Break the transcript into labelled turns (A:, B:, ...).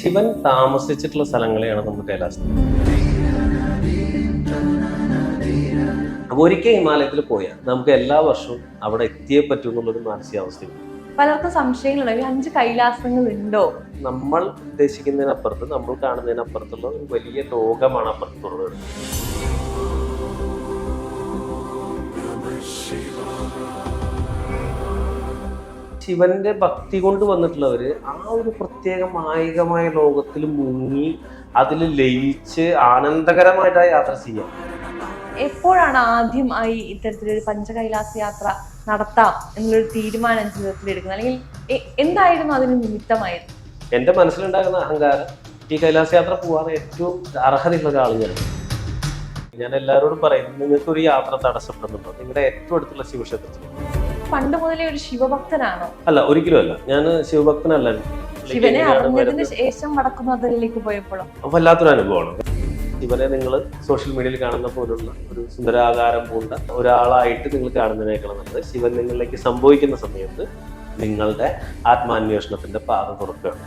A: ശിവൻ താമസിച്ചിട്ടുള്ള സ്ഥലങ്ങളെയാണ് നമ്മൾ കൈലാസം. അപ്പൊ ഒരിക്കൽ ഹിമാലയത്തിൽ പോയാൽ നമുക്ക് എല്ലാ വർഷവും അവിടെ എത്തിയേ പറ്റൂ എന്നുള്ളൊരു മാനസികാവസ്ഥയുണ്ട്.
B: പലർക്കും സംശയങ്ങളുണ്ട്. അഞ്ച് കൈലാസങ്ങൾ ഉണ്ടോ
A: നമ്മൾ ഉദ്ദേശിക്കുന്നതിനപ്പുറത്ത് നമ്മൾ കാണുന്നതിനപ്പുറത്തുള്ള ഒരു വലിയ ലോകമാണ് അപ്പുറത്തുള്ളത്. ശിവന്റെ ഭക്തി കൊണ്ട് വന്നിട്ടുള്ളവര് ആ ഒരു പ്രത്യേക മായികമായ ലോകത്തിൽ മുങ്ങി അതിൽ ലയിച്ച് ആനന്ദകരമായിട്ട് ആ യാത്ര ചെയ്യാം.
B: എപ്പോഴാണ് ആദ്യമായി ഇത്തരത്തിലൊരു പഞ്ചകൈലാസ യാത്ര നടത്താം എന്നുള്ളൊരു തീരുമാനം ജീവിതത്തിൽ എടുക്കുന്നത്? അല്ലെങ്കിൽ എന്തായിരുന്നു അതിന് നിമിത്തമായത്?
A: എന്റെ മനസ്സിലുണ്ടാകുന്ന അഹങ്കാരം ഈ കൈലാസ യാത്ര പോകാൻ ഏറ്റവും അർഹതയുള്ള ഒരാൾ ഞാൻ. എല്ലാവരോടും പറയും നിങ്ങൾക്കൊരു യാത്ര തടസ്സപ്പെടുന്നുണ്ടോ? നിങ്ങളുടെ ഏറ്റവും അടുത്തുള്ള ശിവക്ഷേത്രത്തിൽ
B: പണ്ട് മുതലേ ഒരു ശിവഭക്തനാണോ?
A: അല്ല ഒരിക്കലും അല്ല. ഞാൻ ശിവഭക്തനല്ല.
B: ശിവനെ അറിഞ്ഞതിന് ശേഷം വടക്കുന്നാഥനിലേക്ക് പോയപ്പോഴും?
A: വല്ലാത്തൊരു അനുഭവമാണ്. ശിവനെ നിങ്ങൾ സോഷ്യൽ മീഡിയയിൽ കാണുന്ന പോലുള്ള ഒരു സുന്ദരാകാരം പൂണ്ട ഒരാളായിട്ട് നിങ്ങൾ കാണുന്നതിനേക്കാളും നല്ലത് ശിവൻ നിങ്ങളിലേക്ക് സംഭവിക്കുന്ന സമയത്ത് നിങ്ങളുടെ ആത്മാന്വേഷണത്തിന്റെ പാത തുറക്കുകയാണ്.